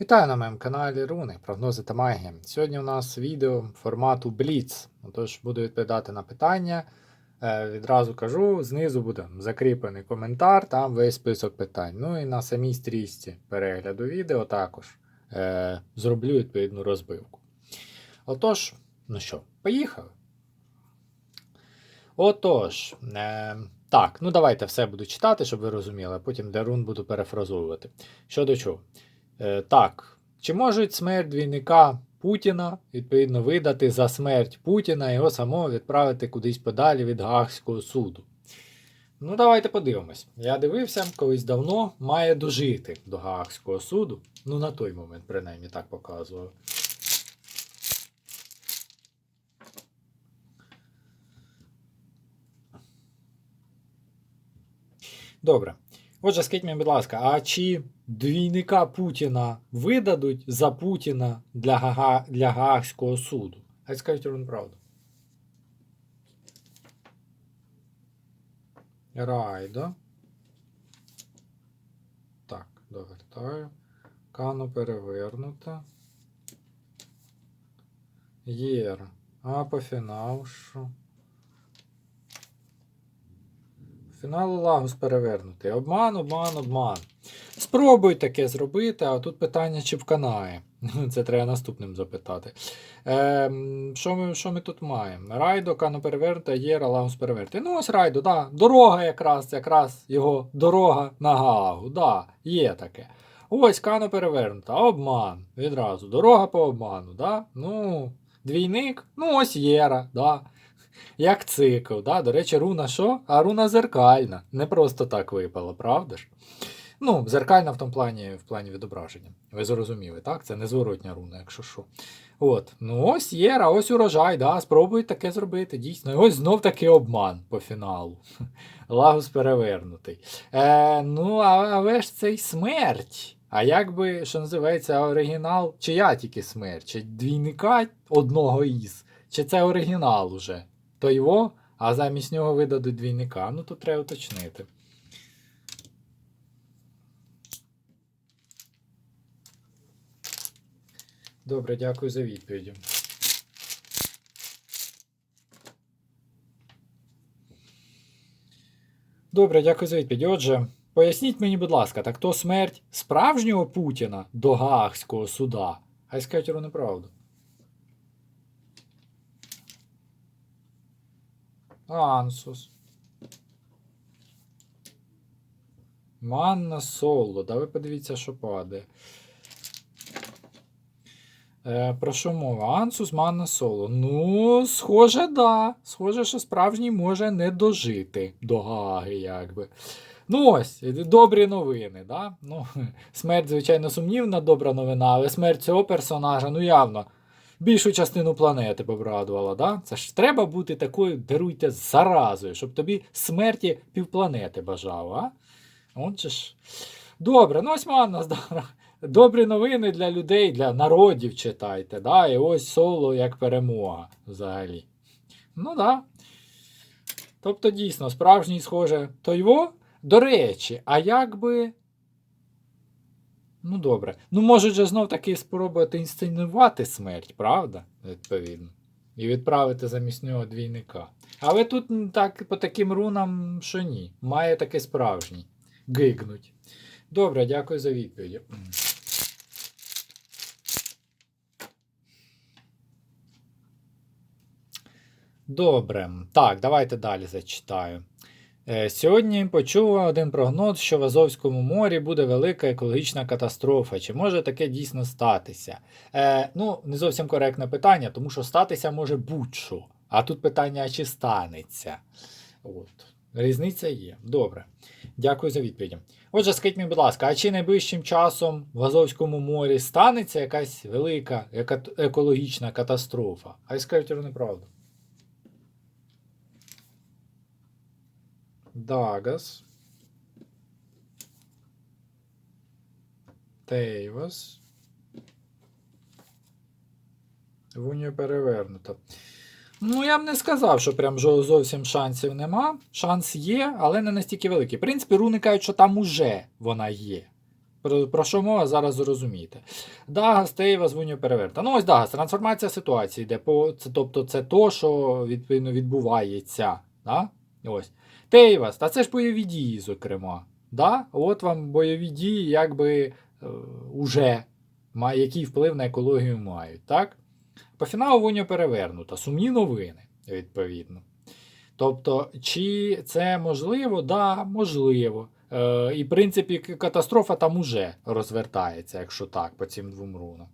Вітаю на моєму каналі Руни, прогнози та магія. Сьогодні у нас відео формату Blitz. Тож буду відповідати на питання. Е, відразу кажу, знизу буде закріплений коментар, там весь список питань. Ну і на самій стрічці перегляду відео також е, зроблю відповідну розбивку. Отож, ну що, поїхали. Отож, е, так, ну давайте все буду читати, щоб ви розуміли, а потім де рун буду перефразовувати. Що до чого? Е, так, чи можуть смерть двійника Путіна, відповідно, видати за смерть Путіна його самого відправити кудись подалі від Гаагського суду? Ну, давайте подивимось. Я дивився, колись давно має дожити до Гаагського суду. Ну, на той момент, принаймні, так показував. Добре. Отже, скажіть мені, будь ласка, а чи двійника Путіна видадуть за Путіна для, Гага... для Гаагського суду? Хай скажуть вам правду. Райдо. Так, довертаю. Кану перевернута. Єра. А по фіналу Лагус перевернутий. Обман, обман, обман. Спробуй таке зробити, а тут питання, чи вканає. Це треба наступним запитати. Е, що, ми, що ми тут маємо? Райдо, Кано перевернута, Єра, Лагус перевернутий. Ну, ось Райдо, да. Дорога якраз, якраз його дорога на Гаагу. Да, є таке. Ось Кано перевернута, обман. Відразу. Дорога по обману. Да? Ну, двійник, ну ось Єра. Да. Як цикл, да? До речі, руна що? А руна зеркальна. Не просто так випала, правда ж? Ну, зеркальна в тому плані, в плані відображення. Ви зрозуміли, так? Це не зворотня руна, якщо що. От. Ну ось Єра, ось урожай, да, спробують таке зробити, дійсно. І ось знов таки обман по фіналу. Лагус перевернутий. Е, Ну, але ж це й смерть. А як би, що називається, оригінал, чи я тільки смерть, чи двійника одного із, чи це оригінал уже? То його, а замість нього видадуть двійника. Ну тут треба уточнити. Добре, дякую за відповіді. Добре, дякую за відповідь. Отже, поясніть мені, будь ласка, так то смерть справжнього Путіна до Гаагського суда? Хай скажуть неправду. Ансус. Манна соло. Да ви подивіться, що падає. Е, про що мова? Ансус, манна соло. Ну, схоже, да. Схоже, що справжній може не дожити до Гааги, якби. Ну ось, добрі новини, да? Ну, смерть, звичайно, сумнівна добра новина, але смерть цього персонажа, ну явно, більшу частину планети б обрадувала, да? Це ж треба бути такою, даруйте, заразою, щоб тобі смерті півпланети бажав, а? Отже ж. Добре, ну ось манна здора. Добрі новини для людей, для народів читайте, да? І ось соло як перемога взагалі. Ну да. Тобто, дійсно, справжній, схоже, то його. До речі, а як би. Ну, добре. Ну, можуть же знов таки спробувати інсценувати смерть, правда? Відповідно. І відправити замість нього двійника. Але тут так, по таким рунам, що ні. Має таки справжній. Гигнуть. Добре, дякую за відповідь. Добре. Так, давайте далі зачитаю. Е, Сьогодні почула один прогноз, що в Азовському морі буде велика екологічна катастрофа. Чи може таке дійсно статися? Е, ну, не зовсім коректне питання, тому що статися може будь-що. А тут питання, чи станеться. От. Різниця є. Добре. Дякую за відповідь. Отже, скажіть мені, будь ласка, а чи найближчим часом в Азовському морі станеться якась велика екологічна катастрофа? Хай скажуть вам неправду. Дагас. Тейвас. Вунія перевернута. Ну, я б не сказав, що прям зовсім шансів нема. Шанс є, але не настільки великий. В принципі, руни кажуть, що там уже вона є. Про, про що мова зараз зрозумієте. Дагас, Тейва, звуню переверта. Ну ось Дагас, трансформація ситуації йде. По, це, тобто це то, що відповідно відбувається. Да? Ось. Тейвас, та це ж бойові дії, зокрема. Да? От вам бойові дії, якби е, уже який вплив на екологію мають. Так? По фіналу вуньо перевернута. Сумні новини, відповідно. Тобто, чи це можливо? Да, можливо. Е, і, в принципі, катастрофа там уже розвертається, якщо так, по цим двом рунам.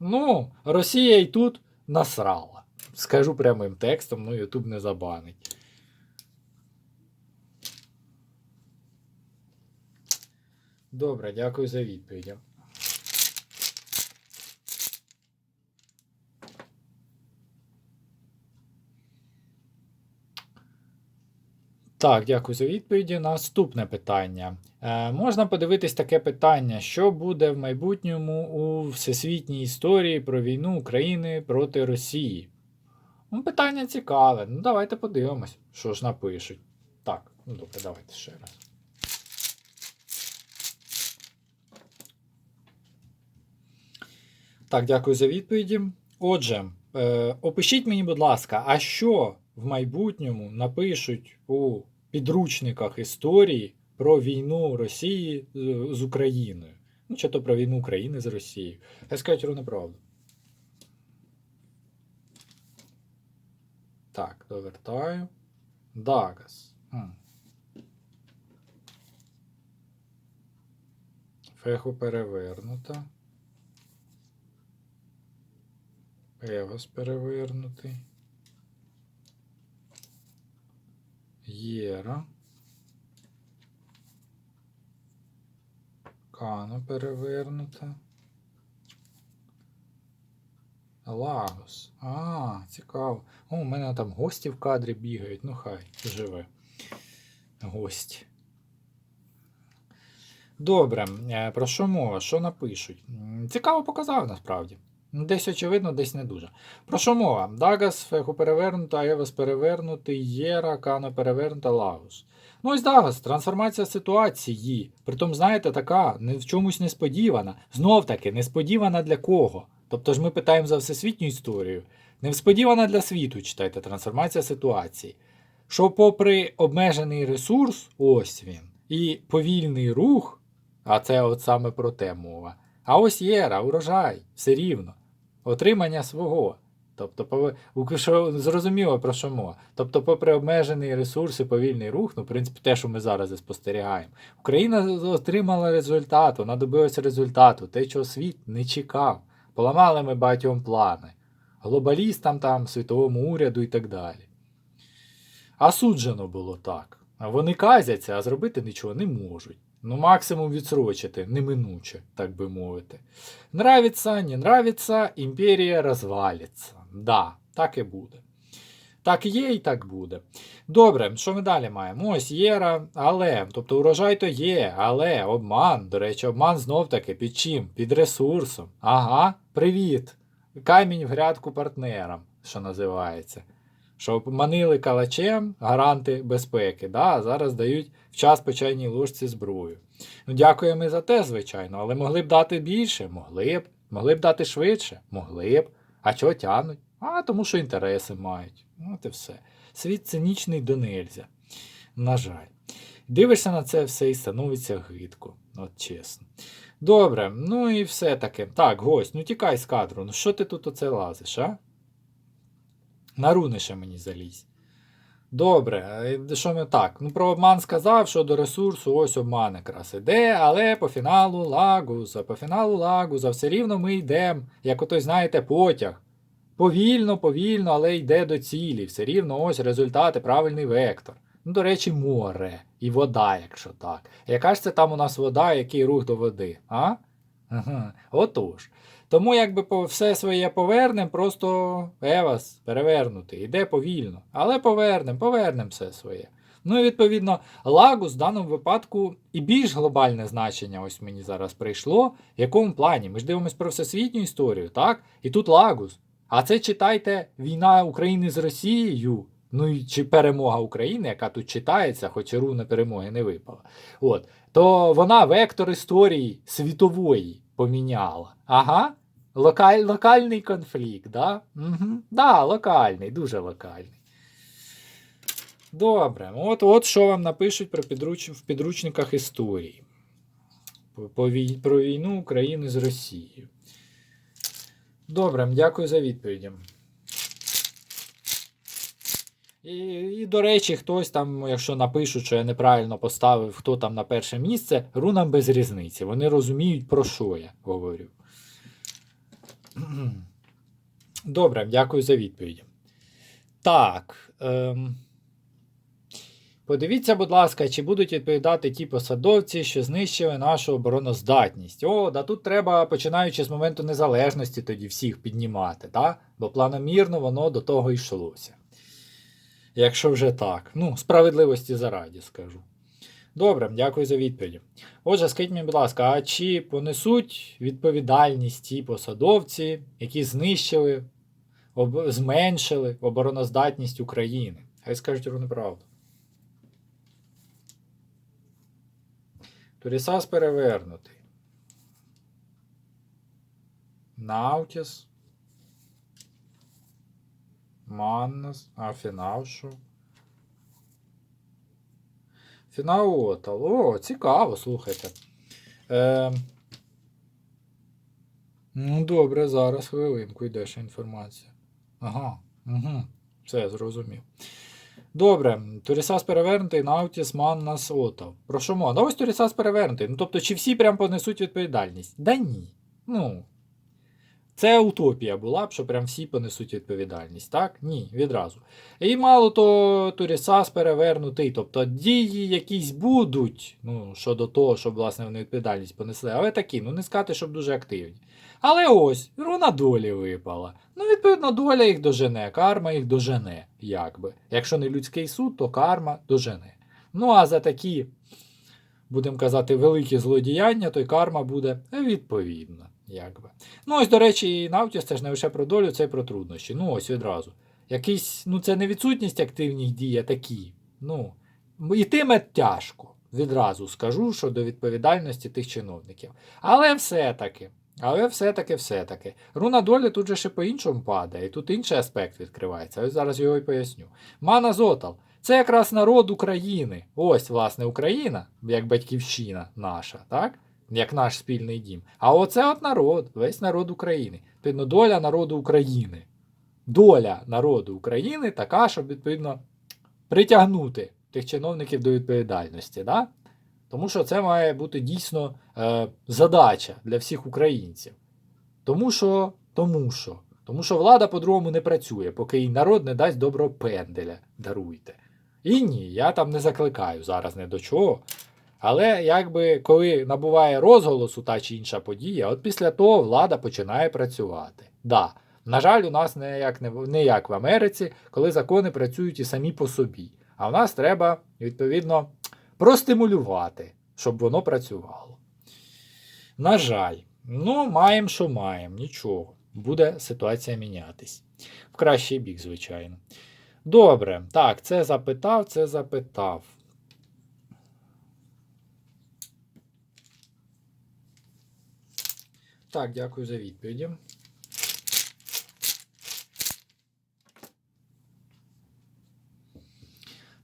Ну, Росія і тут насрала. Скажу прямим текстом, ну Ютуб не забанить. Добре, дякую за відповідь. Так, дякую за відповіді. Наступне питання. Е, можна подивитись таке питання: що буде в майбутньому у всесвітній історії про війну України проти Росії? Ну, питання цікаве. Ну, давайте подивимось, що ж напишуть. Так, ну добре, давайте ще раз. Так, дякую за відповіді. Отже, е, опишіть мені, будь ласка, а що в майбутньому напишуть у підручниках історії про війну Росії з, з Україною? Ну, чи то про війну України з Росією. Я скажу ровно правду. Так, довертаю. Дагас. Феху перевернута. Евас перевернутий. Єра. Кано перевернута. Лагос. А, цікаво. О, у мене там гості в кадрі бігають. Ну хай, живе. Гості. Добре, е, про що мова? Що напишуть? Цікаво показав насправді. Ну, Десь очевидно, десь не дуже. Про що мова? Дагас, Феху перевернута, Евас перевернутий, Єра, Кано перевернута, Лагус. Ну ось Дагас, трансформація ситуації. Притом, знаєте, така не в чомусь несподівана. Знов таки, несподівана для кого? Тобто ж ми питаємо за всесвітню історію. Несподівана для світу, читайте, трансформація ситуації. Що, попри обмежений ресурс, ось він, і повільний рух, а це от саме про те мова. А ось єра, урожай, все рівно. Отримання свого. Тобто, що зрозуміло про що мова. Тобто, попри обмежений ресурс і повільний рух, ну, в принципі, те, що ми зараз і спостерігаємо, Україна отримала результат, вона добилася результату, те, чого світ не чекав. Поламали ми багатьом плани. Глобалістам там, світовому уряду і так далі. А було так. Вони казяться, а зробити нічого не можуть. Ну, максимум відсрочити, неминуче, так би мовити. Нравиться, не нравиться, імперія розвалиться. Да, так і буде. Так є і так буде. Добре, що ми далі маємо? Ось єра, але, тобто урожай то є, але обман. До речі, обман знов таки під чим? Під ресурсом. Ага, привіт. Камінь в грядку партнерам, що називається. Що манили калачем гаранти безпеки. Да, а зараз дають в час по ложці зброю. Ну, дякуємо за те, звичайно, але могли б дати більше, могли б. Могли б дати швидше, могли б. А чого тянуть? А тому що інтереси мають. От і все. Світ цинічний до нельзя. На жаль. Дивишся на це все і становиться гидко. От чесно. Добре, ну і все таки. Так, гость, ну тікай з кадру. Ну що ти тут оце лазиш, а? На руни ще мені залізь. Добре, е, що ми так? Ну про обман сказав, що до ресурсу ось обман якраз іде, але по фіналу лагуза, по фіналу лагуза все рівно ми йдемо, як ото, знаєте, потяг. Повільно, повільно, але йде до цілі. Все рівно ось результати, правильний вектор. Ну, до речі, море і вода, якщо так. Яка ж це там у нас вода, який рух до води? А? Ага. Отож. Тому якби все своє повернем, просто Евас перевернутий. Іде повільно. Але повернем, повернем все своє. Ну і відповідно, лагус в даному випадку і більш глобальне значення ось мені зараз прийшло. В якому плані? Ми ж дивимося про всесвітню історію, так? І тут лагус. А це читайте війна України з Росією. ну і чи перемога України, яка тут читається, хоч і руна перемоги не випала. От, то вона вектор історії світової поміняла. Ага. Локаль, локальний конфлікт, да? Угу. Да, локальний, дуже локальний. Добре, от, от що вам напишуть про підруч... в підручниках історії. Про війну України з Росією. Добре, дякую за відповіді. І, і, до речі, хтось там, якщо напишуть, що я неправильно поставив, хто там на перше місце, рунам без різниці. Вони розуміють, про що я говорю. Добре, дякую за відповідь. Так. Ем... Подивіться, будь ласка, чи будуть відповідати ті посадовці, що знищили нашу обороноздатність. О, да тут треба, починаючи з моменту незалежності, тоді всіх піднімати, да? бо планомірно воно до того йшлося. Якщо вже так. Ну, справедливості зараді скажу. Добре, дякую за відповідь. Отже, скажіть мені, будь ласка, а чи понесуть відповідальність ті посадовці, які знищили, об... зменшили обороноздатність України? Хай скажуть ровно правду. Турісас перевернутий. Наутіс. Маннас. А фінал що? Фінал Отал. О, цікаво, слухайте. Е, Ну, добре, зараз хвилинку йде ще інформація. Ага. угу, Все, зрозумів. Добре, Турісас перевернутий, Наутіс, Маннас, Отав. Про що мова? Да ось Турісас перевернутий. Ну, тобто, чи всі прям понесуть відповідальність? Да ні. Ну. Це утопія була б, що прям всі понесуть відповідальність, так? Ні, відразу. І мало то Турісас перевернутий. Тобто дії якісь будуть ну, щодо того, щоб власне вони відповідальність понесли. Але такі, ну не сказати, щоб дуже активні. Але ось, руна долі випала. Ну, відповідно, доля їх дожене, карма їх дожене, якби. Якщо не людський суд, то карма дожене. Ну, а за такі, будемо казати, великі злодіяння, то й карма буде відповідна. Якби. Ну, ось, до речі, і Навтіс це ж не лише про долю, це й про труднощі. Ну, ось відразу. Якийсь, ну, це не відсутність активних дій, а такі. Ну, йтиме тяжко. Відразу скажу щодо відповідальності тих чиновників. Але все-таки. Але все-таки, все-таки. Руна долі тут же ще по-іншому падає, і тут інший аспект відкривається. Ось зараз його і поясню. Мана Зотал. Це якраз народ України. Ось, власне, Україна, як батьківщина наша, так? Як наш спільний дім. А оце от народ, весь народ України. Відповідно, доля народу України. Доля народу України така, щоб, відповідно, притягнути тих чиновників до відповідальності. Да? Тому що це має бути дійсно е, задача для всіх українців. Тому що, тому що, тому що влада по-другому не працює, поки їй народ не дасть доброго пенделя. Даруйте. І ні, я там не закликаю зараз не до чого. Але якби коли набуває розголосу та чи інша подія, от після того влада починає працювати. Да, на жаль, у нас не як, не, не як в Америці, коли закони працюють і самі по собі. А в нас треба, відповідно, простимулювати, щоб воно працювало. На жаль, ну, маємо, що маємо, нічого. Буде ситуація мінятись. В кращий бік, звичайно. Добре, так, це запитав, це запитав. Так, дякую за відповіді.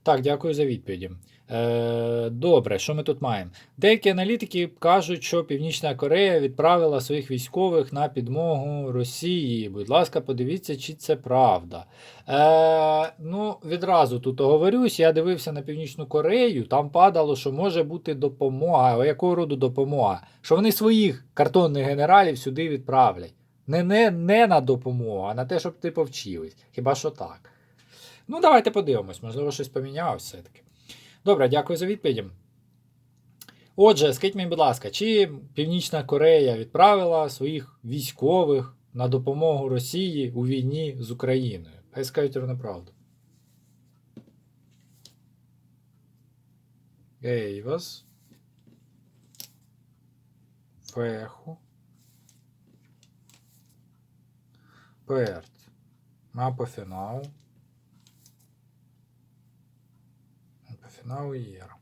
Так, дякую за відповіді. Е, Добре, що ми тут маємо? Деякі аналітики кажуть, що Північна Корея відправила своїх військових на підмогу Росії. Будь ласка, подивіться, чи це правда. Е, Ну, Відразу тут оговорюсь, я дивився на Північну Корею, там падало, що може бути допомога. Якого роду допомога? Що вони своїх картонних генералів сюди відправлять. Не, не, не на допомогу, а на те, щоб ти повчились. Хіба що так? Ну, давайте подивимось, можливо, щось помінялось все-таки. Добре, дякую за відповіді. Отже, скажіть мені, будь ласка, чи Північна Корея відправила своїх військових на допомогу Росії у війні з Україною? Хай скажуть правду. Ейвас. Феху. Перт. Мапа фіналу. Фінал Єра.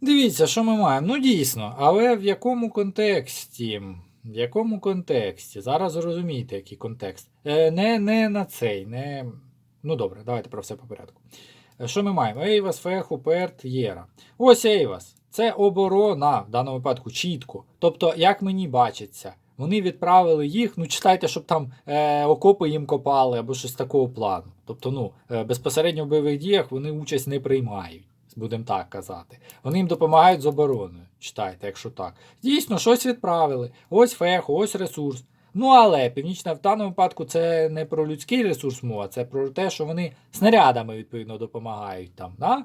Дивіться, що ми маємо. Ну, дійсно, але в якому контексті? В якому контексті? Зараз зрозумієте, який контекст. Е, не, не на цей, не. Ну добре, давайте про все по порядку. Е, Що ми маємо? Ейвас, Феху, Перт, Єра. Ось Ейвас. Це оборона в даному випадку чітко. Тобто, як мені бачиться, вони відправили їх, ну читайте, щоб там е, окопи їм копали або щось такого плану. Тобто, ну, е, безпосередньо в бойових діях вони участь не приймають, будемо так казати. Вони їм допомагають з обороною. Читайте, якщо так. Дійсно, щось відправили. Ось феху, ось ресурс. Ну, але північна в даному випадку це не про людський ресурс мова, це про те, що вони снарядами відповідно допомагають там, да?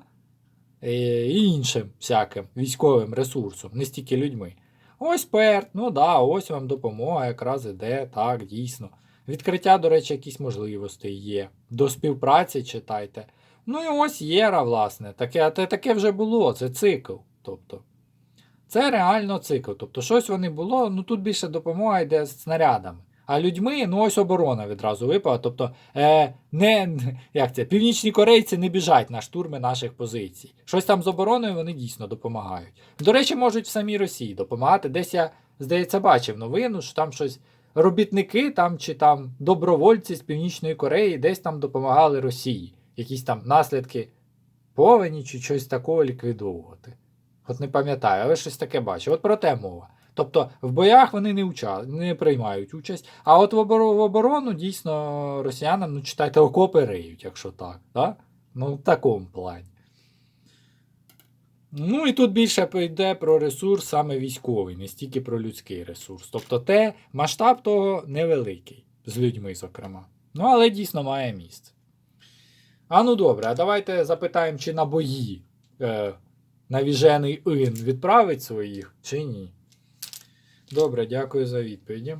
І іншим всяким військовим ресурсом, не стільки людьми. Ось перт, ну да, ось вам допомога якраз іде, так, дійсно. Відкриття, до речі, якісь можливості є. До співпраці читайте. Ну і ось Єра, власне. Таке, таке вже було, це цикл. Тобто, це реально цикл. Тобто, щось вони було, ну тут більше допомога йде з снарядами. А людьми, ну ось оборона відразу випала. Тобто, е, не, як це, північні корейці не біжать на штурми наших позицій. Щось там з обороною вони дійсно допомагають. До речі, можуть в самій Росії допомагати. Десь я, здається, бачив новину, що там щось робітники там чи там добровольці з Північної Кореї десь там допомагали Росії. Якісь там наслідки повені чи щось такого ліквідовувати. От не пам'ятаю, але щось таке бачив. От про те мова. Тобто в боях вони не уча... не приймають участь, а от в, обор... в оборону дійсно росіянам, ну читайте, окопи риють, якщо так. Да? Ну, в такому плані. Ну і тут більше йде про ресурс саме військовий, не стільки про людський ресурс. Тобто те, масштаб того невеликий, з людьми, зокрема. Ну, але дійсно має місце. А ну добре, а давайте запитаємо, чи на бої е, навіжений ін відправить своїх, чи ні. Добре, дякую за відповіді.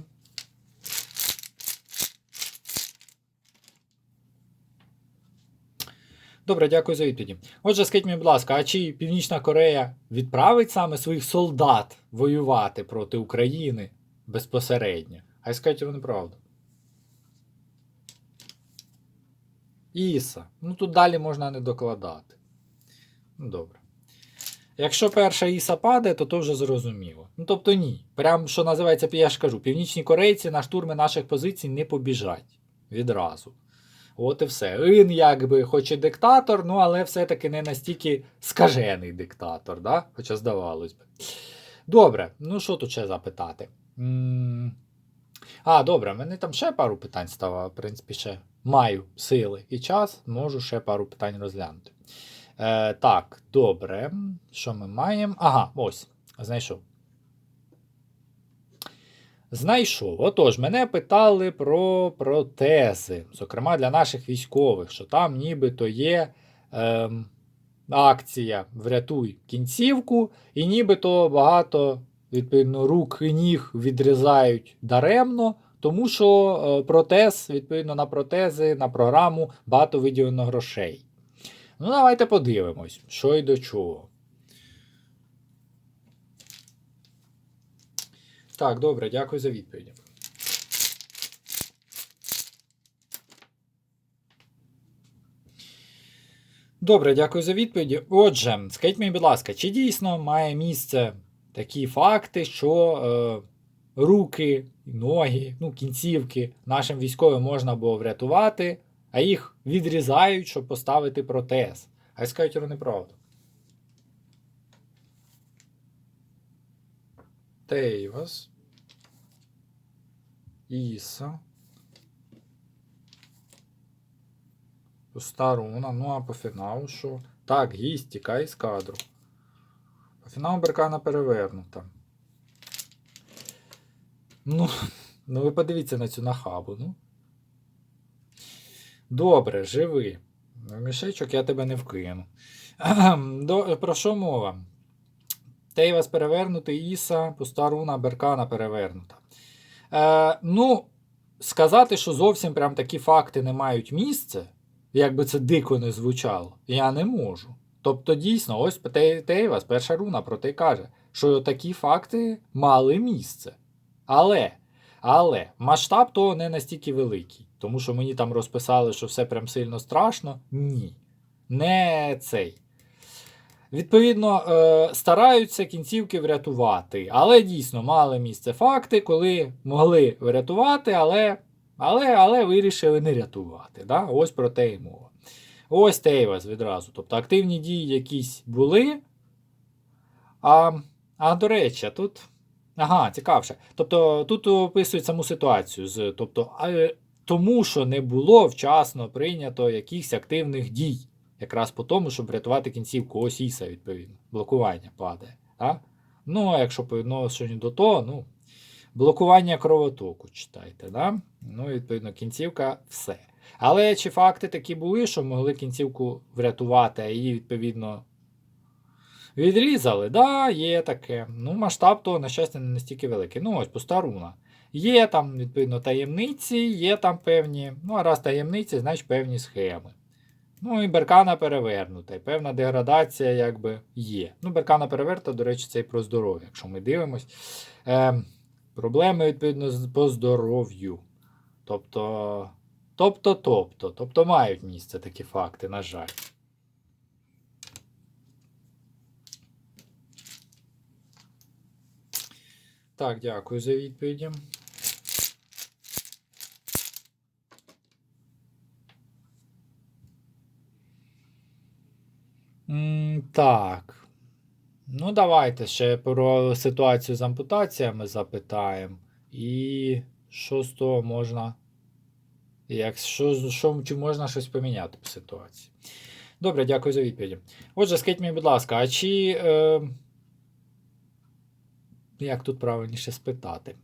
Добре, дякую за відповіді. Отже, скажіть мені, будь ласка, а чи Північна Корея відправить саме своїх солдат воювати проти України безпосередньо? А скажіть вони правду. Іса. Ну тут далі можна не докладати. Ну, добре. Якщо перша Іса падає, то то вже зрозуміло. Ну тобто ні. Прям що називається, я ж кажу, північні корейці на штурми наших позицій не побіжать відразу. От і все. Ін, якби, хоч і диктатор, ну але все-таки не настільки скажений диктатор, да? хоча здавалось би. Добре, ну що тут ще запитати? А, добре, мене там ще пару питань ставало. В принципі, ще маю сили і час, можу ще пару питань розглянути. Е, так, добре. Що ми маємо? Ага, ось, знайшов. Знайшов. Отож, мене питали про протези, зокрема для наших військових, що там нібито є ем, акція Врятуй кінцівку, і нібито багато відповідно, рук і ніг відрізають даремно, тому що е, протез, відповідно, на протези, на програму багато виділено грошей. Ну, давайте подивимось, що і до чого. Так, добре, дякую за відповідь. Добре, дякую за відповіді. Отже, скажіть мені, будь ласка, чи дійсно має місце такі факти, що е, руки, ноги, ну, кінцівки нашим військовим можна було врятувати, а їх відрізають, щоб поставити протез? А й скажуть вони правду. Тейвас. Іса. Старуна, ну а по фіналу що? Так, гість, тікай з кадру. По фіналу Беркана перевернута. Ну, ну ви подивіться на цю нахабу, ну. Добре, живи. Мішечок я тебе не вкину. До, про що мова? Тейвас перевернутий, Іса, Пустаруна, Беркана перевернута. Е, ну, сказати, що зовсім прям такі факти не мають місця, як би це дико не звучало, я не можу. Тобто, дійсно, ось Те- Тейвас, перша руна про те каже, що такі факти мали місце. Але, але масштаб того не настільки великий, тому що мені там розписали, що все прям сильно страшно. Ні. не цей. Відповідно, е, стараються кінцівки врятувати. Але дійсно мали місце факти, коли могли врятувати, але але, але вирішили не рятувати. Да? Ось про те і мова. Ось Тейвас відразу. Тобто активні дії якісь були. А, а до речі, тут. Ага, цікавше. Тобто тут описують саму ситуацію. з, Тобто, тому що не було вчасно прийнято якихось активних дій. Якраз по тому, щоб врятувати кінцівку ось Іса, відповідно. Блокування падає. Так? Ну, а якщо по відношенню до того, ну, блокування кровотоку читайте. Да? Ну, відповідно, кінцівка все. Але чи факти такі були, що могли кінцівку врятувати, а її, відповідно, відрізали? Да, є таке. Ну, масштаб того, на щастя, не настільки великий. Ну, ось пуста руна. Є там, відповідно, таємниці, є там певні. Ну, а раз таємниці, значить певні схеми. Ну і беркана перевернута. І певна деградація якби є. Ну, беркана переверта, до речі, це і про здоров'я, якщо ми дивимось. Е, Проблеми, відповідно, по здоров'ю. Тобто, тобто, тобто, тобто мають місце такі факти, на жаль. Так, дякую за відповіді. Так. Ну, давайте ще про ситуацію з ампутаціями запитаємо. І що з того можна. Як, що, що, чи можна щось поміняти в ситуації? Добре, дякую за відповіді. Отже, скажіть мені, будь ласка, а чи. Е, як тут правильніше спитати?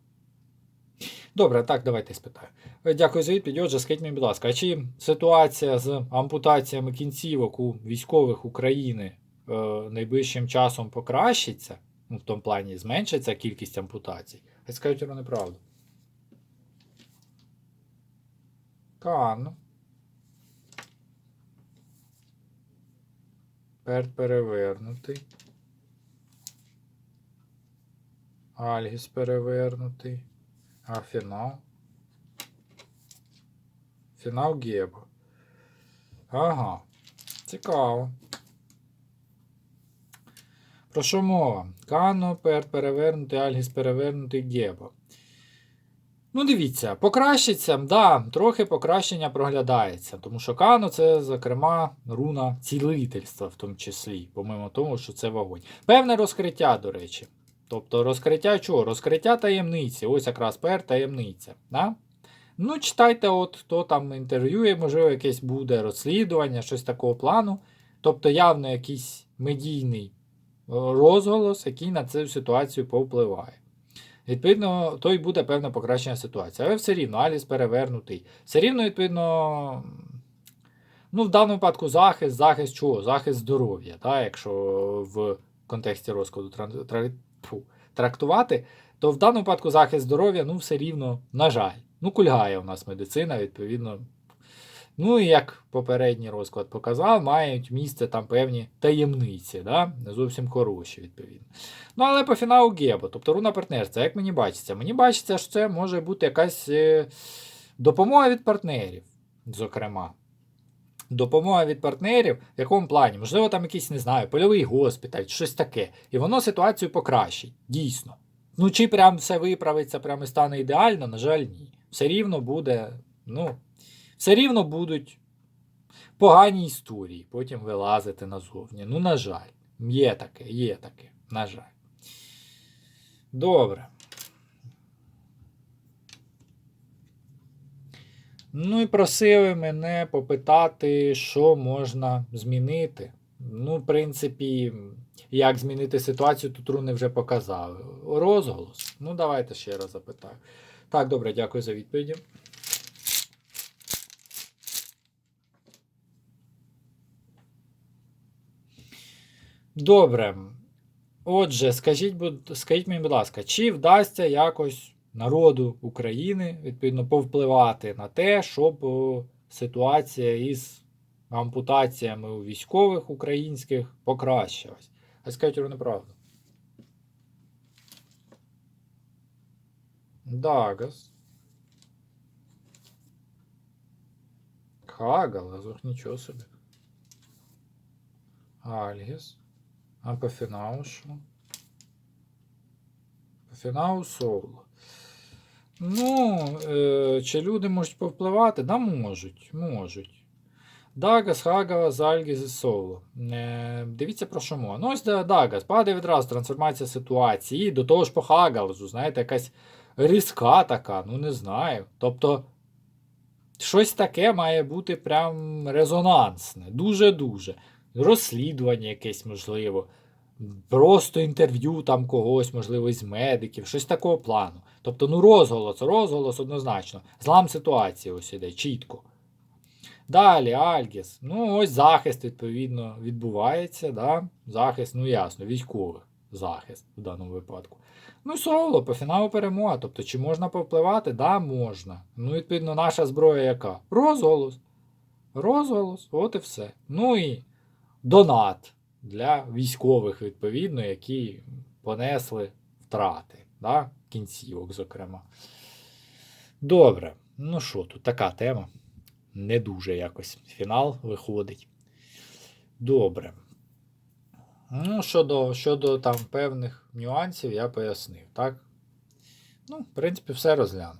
Добре, так, давайте спитаю. Е, Дякую за відповідь. Отже, скажіть мені, будь ласка, а чи ситуація з ампутаціями кінцівок у військових України е, найближчим часом покращиться? Ну, в тому плані зменшиться кількість ампутацій? Хай скажуть про неправду. Кан. Перт перевернутий. Альгіс перевернутий. А фінал? Фінал Гебо. Ага. Цікаво. Про що мова? Кано, пер перевернутий, Альгіс перевернутий Гебо. Ну, дивіться, покращиться, да, трохи покращення проглядається. Тому що Кано це, зокрема, руна цілительства, в тому числі, помимо того, що це вогонь. Певне розкриття, до речі. Тобто розкриття чого? Розкриття таємниці. Ось якраз пер таємниця. Да? Ну, читайте, от хто там інтерв'ює, можливо, якесь буде розслідування, щось такого плану. Тобто, явно якийсь медійний е, розголос, який на цю ситуацію повпливає. Відповідно, то й буде певне покращення ситуації. Але все рівно, Аліс перевернутий. Все рівно, відповідно, ну, в даному випадку захист, захист чого? Захист здоров'я, якщо в контексті розкладу тран- тра- фу, трактувати, то в даному випадку захист здоров'я, ну, все рівно, на жаль. Ну, кульгає у нас медицина, відповідно. Ну і як попередній розклад показав, мають місце там певні таємниці, да? не зовсім хороші, відповідно. Ну, але по фіналу Гебо, тобто руна партнерства, як мені бачиться? Мені бачиться, що це може бути якась е, допомога від партнерів, зокрема. Допомога від партнерів, в якому плані? Можливо, там якийсь, не знаю, польовий госпіталь, щось таке. І воно ситуацію покращить, дійсно. Ну, чи прям все виправиться, прямо і стане ідеально, на жаль, ні. Все рівно буде, ну, все рівно будуть погані історії, потім вилазити назовні. Ну, на жаль, є таке, є таке, на жаль. Добре. Ну і просили мене попитати, що можна змінити. Ну, в принципі, як змінити ситуацію, тут руни вже показали. Розголос. Ну, давайте ще раз запитаю. Так, добре, дякую за відповіді. Добре. Отже, скажіть, будь- скажіть мені, будь ласка, чи вдасться якось народу України відповідно повпливати на те, щоб ситуація із ампутаціями у військових українських покращилась? А скажіть про неправду. Дагас. Хагалас, ох, нічого собі. Альгіс. А фіналу соло. Ну, е, чи люди можуть повпливати? Да, можуть, можуть. Дагас, Хагас, Альгіс і Соло. Е, дивіться про що мова. Ну, ось да, Дагас, падає відразу трансформація ситуації. До того ж по Хагалзу, знаєте, якась різка така, ну не знаю. Тобто, щось таке має бути прям резонансне. Дуже-дуже. Розслідування якесь можливо. Просто інтерв'ю там когось, можливо, із медиків, щось такого плану. Тобто, ну розголос, розголос однозначно. Злам ситуації ось іде, чітко. Далі, Альгіс. Ну, ось захист, відповідно, відбувається. Да? Захист, ну ясно, військовий захист в даному випадку. Ну, соло, по фіналу перемога. Тобто, чи можна повпливати? Да, можна. Ну, відповідно, наша зброя яка? Розголос. Розголос, от і все. Ну і донат для військових, відповідно, які понесли втрати. Да? Кінцівок, зокрема. Добре. Ну що, тут така тема. Не дуже якось фінал виходить. Добре. Ну, щодо, щодо там певних нюансів, я пояснив, так? Ну, в принципі, все розгляну.